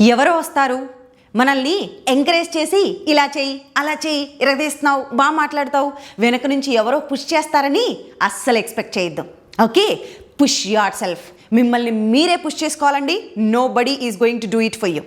ఎవరు వస్తారు? మనల్ని ఎంకరేజ్ చేసి ఇలా చేయి అలా చేయి ఇరగదీస్తున్నావు బాగా మాట్లాడతావు. వెనక నుంచి ఎవరో పుష్ చేస్తారని అస్సలు ఎక్స్పెక్ట్ చేయొద్దు. ఓకే పుష్ యువర్ సెల్ఫ్ మిమ్మల్ని మీరే పుష్ చేసుకోవాలండి. Nobody is going to do it for you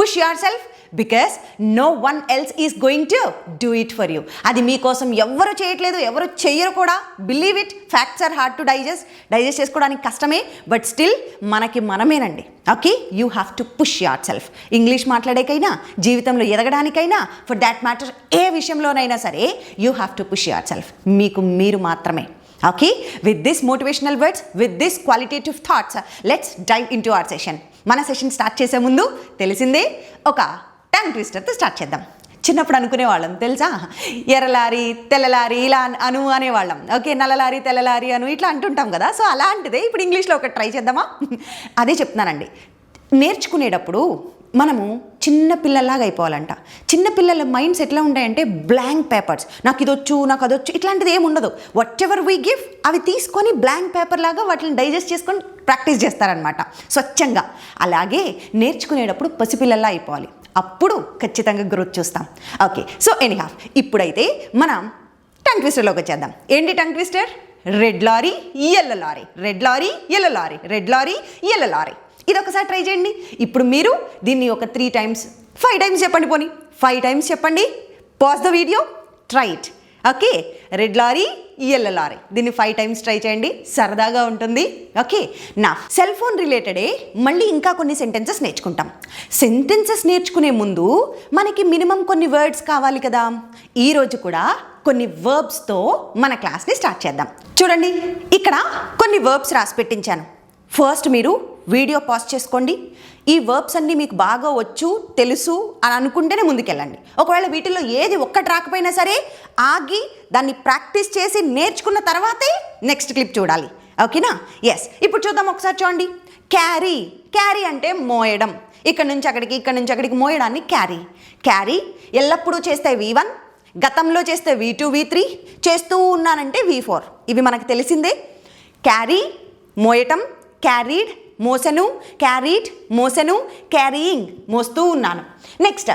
push yourself because no one else is going to do it for you అది మీకోసం ఎవరు చేయట్లేదు ఎవరు చెయ్యరు కూడా. Believe it facts are hard to digest digest చేసుకోవడానికి కష్టమే బట్ స్టిల్ మనకి మనమేనండి. Okay you have to push yourself English మాట్లాడేకైనా జీవితంలో ఎదగడానికైనా ఫర్ దాట్ మ్యాటర్ ఏ విషయంలోనైనా సరే you have to push your self మీకు మీరు మాత్రమే. Okay with this motivational words with this qualitative thoughts let's dive in to our session మన session start చేసే ముందు తెలిసిందే ఒక టంగ్ ట్విస్టర్తో స్టార్ట్ చేద్దాం. చిన్నప్పుడు అనుకునేవాళ్ళం తెలుసా? ఎర్రలారి తెల్లలారి ఇలా అను అనేవాళ్ళం. ఓకే నల్లలారి తెల్లలారి అను ఇట్లా అంటుంటాం కదా. సో అలాంటిదే ఇప్పుడు ఇంగ్లీష్లో ఒకటి ట్రై చేద్దామా? అదే చెప్తున్నానండి. నేర్చుకునేటప్పుడు మనము చిన్న పిల్లల్లాగా అయిపోవాలంట. చిన్న పిల్లల మైండ్స్ ఎట్లా ఉంటాయంటే బ్లాంక్ పేపర్స్. నాకు ఇది వచ్చు నాకు అది వచ్చు ఇట్లాంటిది ఏమి ఉండదు. వాట్ ఎవర్ వీ గివ్ అవి తీసుకొని బ్లాంక్ పేపర్ లాగా వాటిని డైజెస్ట్ చేసుకొని ప్రాక్టీస్ చేస్తారనమాట స్వచ్ఛంగా. అలాగే నేర్చుకునేటప్పుడు పసిపిల్లల్లా అయిపోవాలి. అప్పుడు ఖచ్చితంగా గ్రోత్ చూస్తాం. ఓకే సో ఎనీ హాఫ్ ఇప్పుడైతే మనం టంగ్ ట్విస్టర్లోకి వచ్చేద్దాం. ఏంటి tongue twister red lorry yellow lorry red lorry yellow lorry red lorry yellow lorry ఇది ఒకసారి ట్రై చేయండి. ఇప్పుడు మీరు దీన్ని ఒక త్రీ టైమ్స్ ఫైవ్ టైమ్స్ చెప్పండి పోనీ. ఫైవ్ టైమ్స్ చెప్పండి. Pause the video try it okay red lorry yellow lorry. దీన్ని ఫైవ్ టైమ్స్ ట్రై చేయండి. సరదాగా ఉంటుంది. ఓకే నా సెల్ ఫోన్ రిలేటెడే మళ్ళీ ఇంకా కొన్ని సెంటెన్సెస్ నేర్చుకుంటాం. సెంటెన్సెస్ నేర్చుకునే ముందు మనకి మినిమం కొన్ని వర్డ్స్ కావాలి కదా. ఈరోజు కూడా కొన్ని వర్బ్స్తో మన క్లాస్ని స్టార్ట్ చేద్దాం. చూడండి ఇక్కడ కొన్ని వర్బ్స్ రాసి పెట్టించాను. ఫస్ట్ మీరు వీడియో పాజ్ చేసుకోండి. ఈ వర్బ్స్ అన్నీ మీకు బాగా వచ్చు తెలుసు అని అనుకుంటేనే ముందుకెళ్ళండి. ఒకవేళ వీటిల్లో ఏది ఒక్కటి రాకపోయినా సరే ఆగి దాన్ని ప్రాక్టీస్ చేసి నేర్చుకున్న తర్వాతే నెక్స్ట్ క్లిప్ చూడాలి. ఓకేనా? ఎస్ ఇప్పుడు చూద్దాం ఒకసారి చూడండి. క్యారీ క్యారీ అంటే మోయడం. ఇక్కడ నుంచి అక్కడికి ఇక్కడ నుంచి అక్కడికి మోయడాన్ని క్యారీ క్యారీ ఎల్లప్పుడూ చేస్తే వి వన్ గతంలో చేస్తే వి టూ వి త్రీ చేస్తూ ఉన్నానంటే వి ఫోర్ ఇవి మనకు తెలిసిందే. క్యారీ మోయటం క్యారీడ్ మోసను క్యారీడ్ మోసను క్యారీయింగ్ మోస్తూ ఉన్నాను. నెక్స్ట్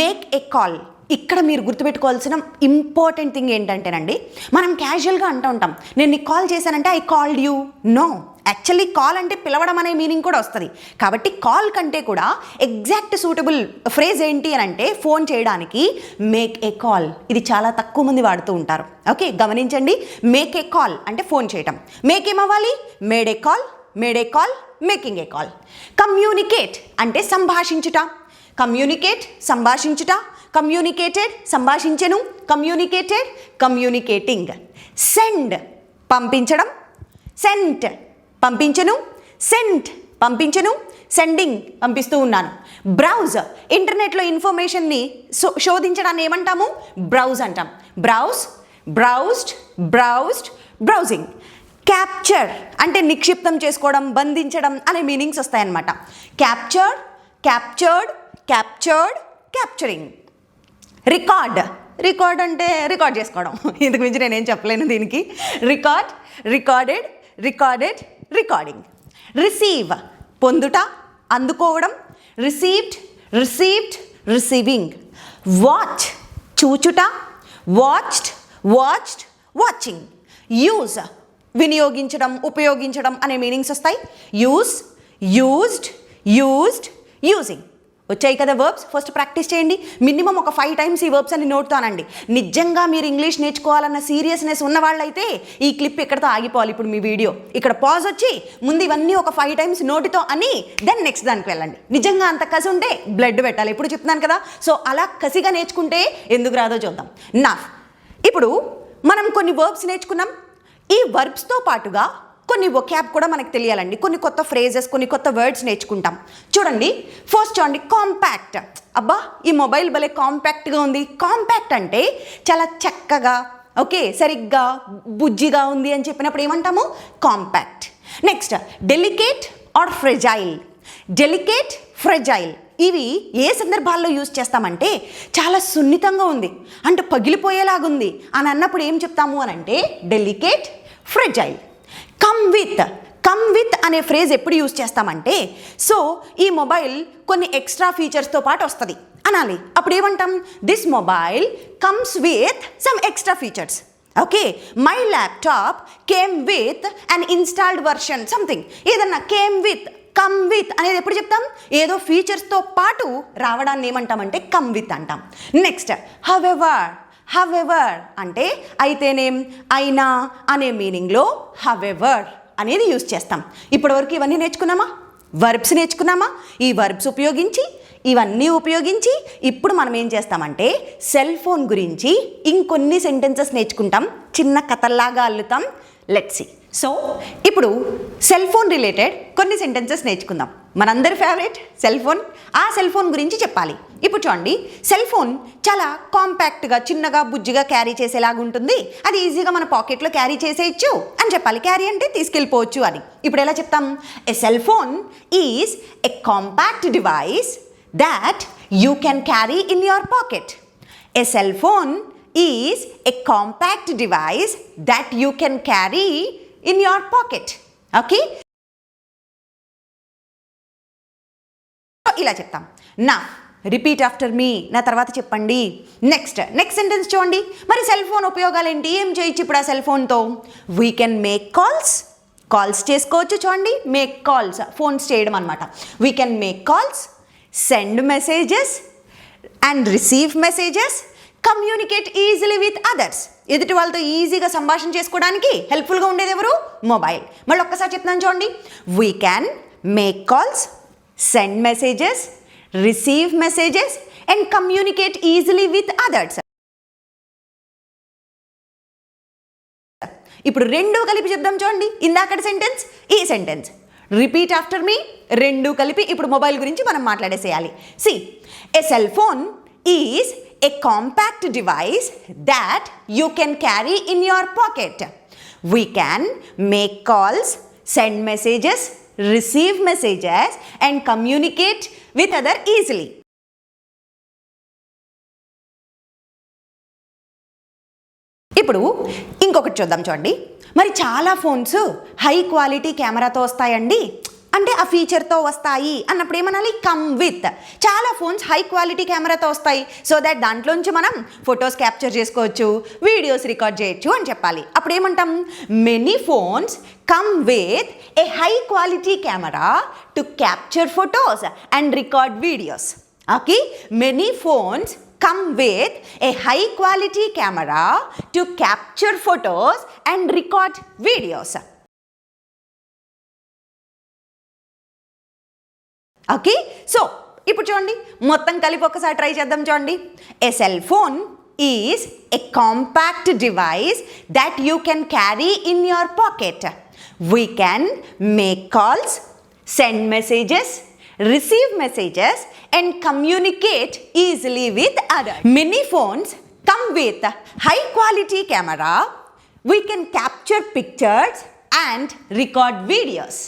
మేక్ ఎ కాల్ ఇక్కడ మీరు గుర్తుపెట్టుకోవాల్సిన ఇంపార్టెంట్ థింగ్ ఏంటంటేనండి మనం క్యాజువల్గా అంటూ ఉంటాం. నేను నీకు కాల్ చేశానంటే I called you no actually call అంటే పిలవడం అనే మీనింగ్ కూడా వస్తుంది. కాబట్టి కాల్ కంటే కూడా ఎగ్జాక్ట్ సూటబుల్ ఫ్రేజ్ ఏంటి అని అంటే ఫోన్ చేయడానికి మేక్ ఏ కాల్ ఇది చాలా తక్కువ మంది వాడుతూ ఉంటారు. ఓకే గమనించండి. మేక్ ఏ కాల్ అంటే ఫోన్ చేయటం. మేక్ ఏమవ్వాలి? Made a call made a call making a call communicate అంటే సంభాషించుట. కమ్యూనికేట్ సంభాషించుట. కమ్యూనికేటెడ్ సంభాషించెను. కమ్యూనికేటెడ్ కమ్యూనికేటింగ్ సెండ్ పంపించడం. సెంట్ పంపించను. సెంట్ పంపించను. సెండింగ్ పంపిస్తూ ఉన్నాను. బ్రౌజ్ ఇంటర్నెట్లో ఇన్ఫర్మేషన్ని శోధించడాన్ని ఏమంటాము? బ్రౌజ్ అంటాం. Browse browsed browsed browsing capture అంటే నిక్షిప్తం చేసుకోవడం బంధించడం అనే మీనింగ్స్ వస్తాయన్నమాట. Captured captured captured capturing record record అంటే రికార్డ్ చేసుకోవడం. ఇంతకు మించి నేనేం చెప్పలేను దీనికి. Record recorded recorded recording receive పొందుట అందుకోవడం. రిసీవ్డ్ రిసీవ్డ్ రిసీవింగ్ వాచ్ చూచుట. వాచ్డ్ వాచ్డ్ వాచింగ్ యూజ్ వినియోగించడం ఉపయోగించడం అనే మీనింగ్స్ వస్తాయి. యూస్ యూజ్డ్ యూజ్డ్ యూజింగ్ వచ్చాయి కదా వర్బ్స్ ఫస్ట్ ప్రాక్టీస్ చేయండి. మినిమం ఒక ఫైవ్ టైమ్స్ ఈ వర్బ్స్ అని నోటుతానండి నిజంగా మీరు ఇంగ్లీష్ నేర్చుకోవాలన్న సీరియస్నెస్ ఉన్న వాళ్ళైతే ఈ క్లిప్ ఇక్కడతో ఆగిపోవాలి ఇప్పుడు మీ వీడియో ఇక్కడ పాజ్ వచ్చి ముందు ఇవన్నీ ఒక ఫైవ్ టైమ్స్ నోటితో అని దెన్ నెక్స్ట్ దానికి వెళ్ళండి. నిజంగా అంత కసి ఉంటే బ్లడ్ పెట్టాలి. ఇప్పుడు చెప్తున్నాను కదా. సో అలా కసిగా నేర్చుకుంటే ఎందుకు రాదో చూద్దాం. నా ఇప్పుడు మనం కొన్ని వర్బ్స్ నేర్చుకున్నాం. ఈ వర్బ్స్తో పాటుగా కొన్ని ఒక్యాబ్ కూడా మనకు తెలియాలండి. కొన్ని కొత్త ఫ్రేజెస్ కొన్ని కొత్త వర్డ్స్ నేర్చుకుంటాం. చూడండి ఫస్ట్ చూడండి కాంపాక్ట్ అబ్బా ఈ మొబైల్ భలే కాంపాక్ట్గా ఉంది. కాంపాక్ట్ అంటే చాలా చక్కగా ఓకే సరిగ్గా బుజ్జిగా ఉంది అని చెప్పినప్పుడు ఏమంటాము? Compact next delicate or fragile delicate fragile ఇవి ఏ సందర్భాల్లో యూజ్ చేస్తామంటే చాలా సున్నితంగా ఉంది. అంటే పగిలిపోయేలాగుంది. అని అన్నప్పుడు ఏం చెప్తాము అని అంటే delicate fragile. Come with come with అనే ఫ్రేజ్ ఎప్పుడు యూజ్ చేస్తామంటే సో ఈ మొబైల్ కొన్ని ఎక్స్ట్రా ఫీచర్స్తో పాటు వస్తుంది. అనాలి. అప్పుడు ఏమంటాం? This mobile comes with some extra features okay? My laptop came with and installed version something ఏదన్నా కేమ్ విత్ కమ్ విత్ అనేది ఎప్పుడు చెప్తాం? ఏదో ఫీచర్స్తో పాటు రావడాన్ని ఏమంటామంటే కమ్ విత్ అంటాం. Next have ever have ever అంటే అయితేనేం అయినా అనే మీనింగ్లో హవ్ ఎవర్ అనేది యూజ్ చేస్తాం. ఇప్పటివరకు ఇవన్నీ నేర్చుకున్నామా? వర్బ్స్ నేర్చుకున్నామా? ఈ వర్బ్స్ ఉపయోగించి ఇవన్నీ ఉపయోగించి ఇప్పుడు మనం ఏం చేస్తామంటే సెల్ ఫోన్ గురించి ఇంకొన్ని సెంటెన్సెస్ నేర్చుకుంటాం. చిన్న కథల్లాగా అల్లుతాం. లెట్ సి సో ఇప్పుడు సెల్ ఫోన్ రిలేటెడ్ కొన్ని సెంటెన్సెస్ నేర్చుకుందాం. మనందరి ఫేవరెట్ సెల్ ఫోన్ ఆ సెల్ ఫోన్ గురించి చెప్పాలి. ఇప్పుడు చూడండి. సెల్ ఫోన్ చాలా కాంపాక్ట్గా చిన్నగా బుజ్జిగా క్యారీ చేసేలాగా ఉంటుంది. అది ఈజీగా మన పాకెట్లో క్యారీ చేసేయచ్చు అని చెప్పాలి. క్యారీ అంటే తీసుకెళ్ళిపోవచ్చు అని. ఇప్పుడు ఎలా చెప్తాం? A cell phone is a compact device that you can carry in your pocket a cell phone is a compact device that you can carry in your pocket. Okay? ఇలా చెప్తాం. నా రిపీట్ ఆఫ్టర్ మీ నా తర్వాత చెప్పండి. Next next sentence చూడండి. మరి cell phone ఉపయోగాలు ఏంటి ఏం చేయొచ్చు ఇప్పుడు ఆ సెల్ ఫోన్తో we can make calls calls చేసుకోవచ్చు చూడండి. మేక్ కాల్స్ ఫోన్స్ చేయడం అనమాట we can make calls send messages and receive messages communicate easily with others ఎదుటి వాళ్ళతో ఈజీగా సంభాషణ చేసుకోవడానికి హెల్ప్ఫుల్గా ఉండేది ఎవరు? మొబైల్ మళ్ళీ ఒక్కసారి చెప్తున్నాను చూడండి. We can make calls send messages receive messages and communicate easily with others ఇప్పుడు రెండు కలిపి చెప్దాం చూడండి. ఇందాకటి సెంటెన్స్ ఈ సెంటెన్స్ రిపీట్ ఆఫ్టర్ మీ రెండు కలిపి ఇప్పుడు మొబైల్ గురించి మనం మాట్లాడేసేయాలి. See a cell phone is a compact device that you can carry in your pocket we can make calls send messages receive messages and communicate with other easily ఇప్పుడు ఇంకొకటి చూద్దాం చూడండి. మరి చాలా ఫోన్స్ హై క్వాలిటీ కెమెరాతో వస్తాయండి. అంటే ఆ ఫీచర్తో వస్తాయి అన్నప్పుడు ఏమనాలి? కమ్ విత్ చాలా ఫోన్స్ హై క్వాలిటీ కెమెరాతో వస్తాయి. సో దాట్ దాంట్లోంచి మనం ఫొటోస్ క్యాప్చర్ చేసుకోవచ్చు వీడియోస్ రికార్డ్ చేయొచ్చు అని చెప్పాలి. అప్పుడు ఏమంటాం? Many phones come with a high quality camera to capture photos and record videos okay many phones come with a high quality camera to capture photos and record videos okay? So ఇప్పుడు చూడండి. మొత్తం కలిపి ఒకసారి try చేద్దాం చూడండి. A cell phone is a compact device that you can carry in your pocket we can make calls send messages receive messages and communicate easily with other many phones come with high quality camera we can capture pictures and record videos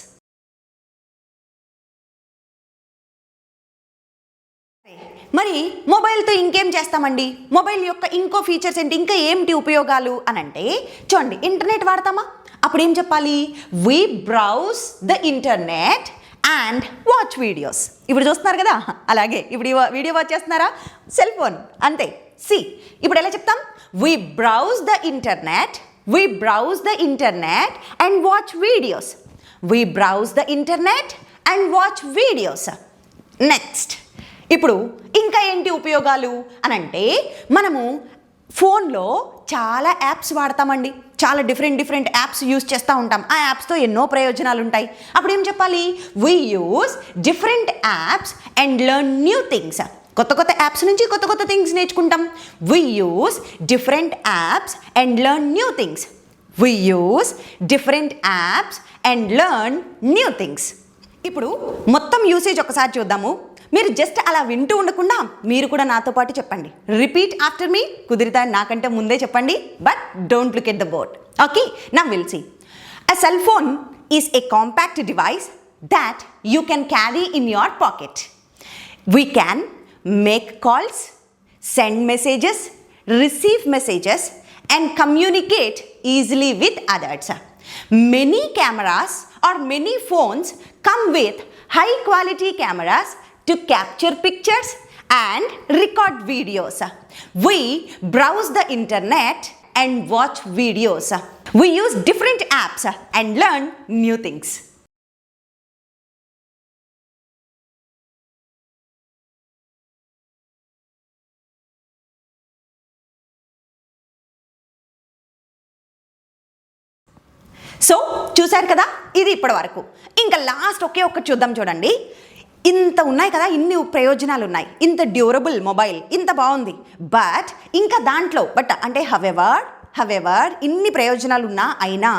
మరి మొబైల్తో ఇంకేం చేస్తామండి? Mobile యొక్క ఇంకో features ఏంటి? ఇంకా ఏమిటి ఉపయోగాలు అని అంటే చూడండి ఇంటర్నెట్ వాడతామా? అప్పుడు ఏం చెప్పాలి? We browse the internet and watch videos ఇప్పుడు చూస్తున్నారు కదా? అలాగే ఇప్పుడు వీడియో వాచ్ చేస్తున్నారా? సెల్ ఫోన్ అంతే. సి ఇప్పుడు ఎలా చెప్తాం? We browse the internet we browse the internet and watch videos we browse the internet and watch videos next ఇప్పుడు ఇంకా ఏంటి ఉపయోగాలు అని అంటే మనము ఫోన్లో చాలా యాప్స్ వాడతామండి. చాలా డిఫరెంట్ డిఫరెంట్ యాప్స్ యూస్ చేస్తూ ఉంటాం. ఆ యాప్స్తో ఎన్నో ప్రయోజనాలు ఉంటాయి. అప్పుడు ఏం చెప్పాలి? We use different apps and learn new things కొత్త కొత్త యాప్స్ నుంచి కొత్త కొత్త థింగ్స్ నేర్చుకుంటాం. We use different apps and learn new things we use different apps and learn new things ఇప్పుడు మొత్తం యూసేజ్ ఒకసారి చూద్దాము. మీరు జస్ట్ అలా వింటూ ఉండకుండా మీరు కూడా నాతో పాటు చెప్పండి. రిపీట్ ఆఫ్టర్ మీ కుదిరితే నాకంటే ముందే చెప్పండి. But don't look at the board okay నా will see a cell phone is a compact device that you can carry in your pocket we can make calls send messages receive messages and communicate easily with others many cameras or many phones come with high quality cameras to capture pictures and record videos. We browse the internet and watch videos. We use different apps and learn new things. So చూశారు కదా ఇది ఇప్పటి వరకు ఇంకా last ఒకే ఒక్కటి చూద్దాం చూడండి ఇంత ఉన్నాయి కదా ఇన్ని ప్రయోజనాలు ఉన్నాయి ఇంత డ్యూరబుల్ మొబైల్ ఇంత బాగుంది. బట్ ఇంకా దాంట్లో బట్ అంటే హవెవర్ హవెవర్ ఇన్ని ప్రయోజనాలు ఉన్నా అయినా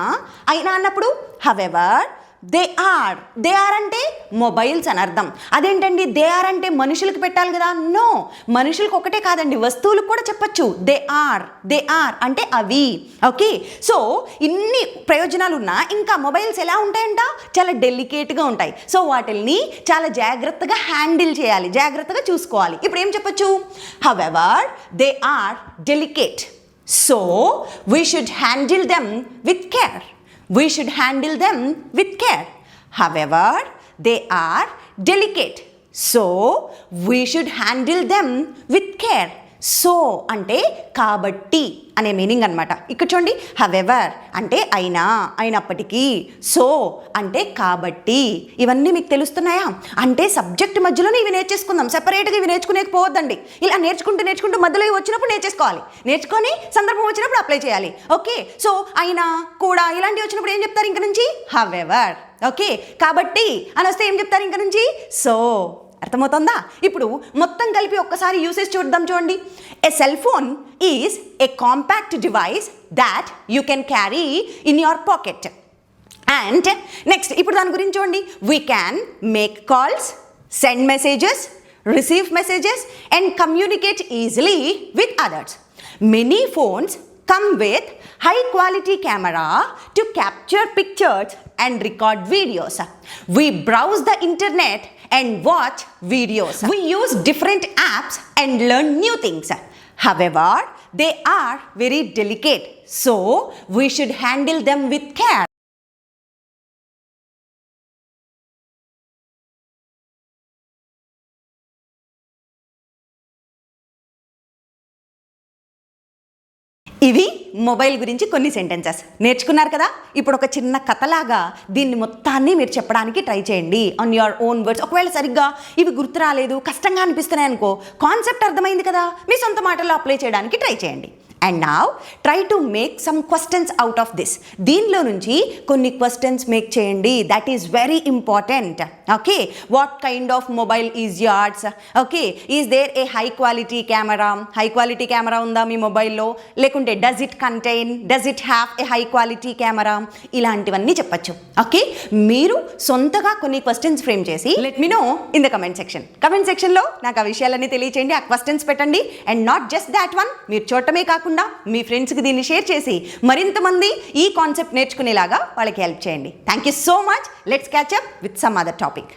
అయినా అన్నప్పుడు however they are. They are అంటే మొబైల్స్ అని అర్థం. అదేంటండి? దే ఆర్ అంటే మనుషులకు పెట్టాలి కదా? నో. మనుషులకు ఒకటే కాదండి. వస్తువులకు కూడా చెప్పచ్చు. They are. దే ఆర్ అంటే అవి. ఓకే? సో ఇన్ని ప్రయోజనాలు ఉన్నా ఇంకా మొబైల్స్ ఎలా ఉంటాయంట? చాలా డెలికేట్గా ఉంటాయి. సో వాటిల్ని చాలా జాగ్రత్తగా హ్యాండిల్ చేయాలి. జాగ్రత్తగా చూసుకోవాలి. ఇప్పుడు ఏం చెప్పొచ్చు? However they are delicate. So we should handle them with care we should handle them with care. However, they are delicate. So, we should handle them with care. So అంటే కాబట్టి అనే మీనింగ్ అనమాట ఇక్కడ చూడండి హవెవర్ అంటే అయినా అయినప్పటికీ so అంటే కాబట్టి. ఇవన్నీ మీకు తెలుస్తున్నాయా? అంటే సబ్జెక్ట్ మధ్యలోనే ఇవి నేర్చేసుకుందాం. సెపరేట్గా ఇవి నేర్చుకునేకపోవద్దండి. ఇలా నేర్చుకుంటూ నేర్చుకుంటూ మధ్యలో ఇవి వచ్చినప్పుడు నేర్చేసుకోవాలి. నేర్చుకొని సందర్భం వచ్చినప్పుడు అప్లై చేయాలి. ఓకే? సో అయినా కూడా ఇలాంటివి వచ్చినప్పుడు ఏం చెప్తారు ఇంక నుంచి? However okay? కాబట్టి అని వస్తే ఏం చెప్తారు ఇంక నుంచి? సో. అర్థమవుతుందా? ఇప్పుడు మొత్తం కలిపి ఒక్కసారి యూసేజ్ చూద్దాం చూడండి. A cell phone is a compact device that you can carry in your pocket and next ఇప్పుడు దాని గురించి చూడండి. We can make calls send messages receive messages and communicate easily with others many phones come with high quality camera to capture pictures and record videos. We browse the internet and watch videos. We use different apps and learn new things. However, they are very delicate, so we should handle them with care. ఇవి mobile గురించి కొన్ని sentences. నేర్చుకున్నారు కదా? ఇప్పుడు ఒక చిన్న కథలాగా దీన్ని మొత్తాన్ని మీరు చెప్పడానికి ట్రై చేయండి. ఆన్ యువర్ ఓన్ వర్డ్స్ ఒకవేళ సరిగ్గా ఇవి గుర్తు రాలేదు కష్టంగా అనిపిస్తున్నాయి అనుకో కాన్సెప్ట్ అర్థమైంది కదా? మీ సొంత మాటల్లో అప్లై చేయడానికి ట్రై చేయండి. అండ్ నా try to make some questions out of this దీనిలో నుంచి కొన్ని క్వశ్చన్స్ మేక్ చేయండి. That is very important okay what kind of mobile is yours okay is there a high quality camera high quality camera ఉందా మీ మొబైల్లో లేకుంటే does it contain does it have a high quality camera ఇలాంటివన్నీ చెప్పచ్చు. Okay మీరు సొంతగా కొన్ని questions frame చేసి let me know in the comment section comment సెక్షన్లో నాకు ఆ విషయాలన్నీ తెలియచేయండి. ఆ క్వశ్చన్స్ పెట్టండి. And not just that one మీరు చూడటమే కాకుండా మీ ఫ్రెండ్స్కి దీన్ని షేర్ చేసి మరింత మంది ఈ కాన్సెప్ట్ నేర్చుకునేలాగా వాళ్ళకి హెల్ప్ చేయండి. Thank you so much let's catch up with some other topic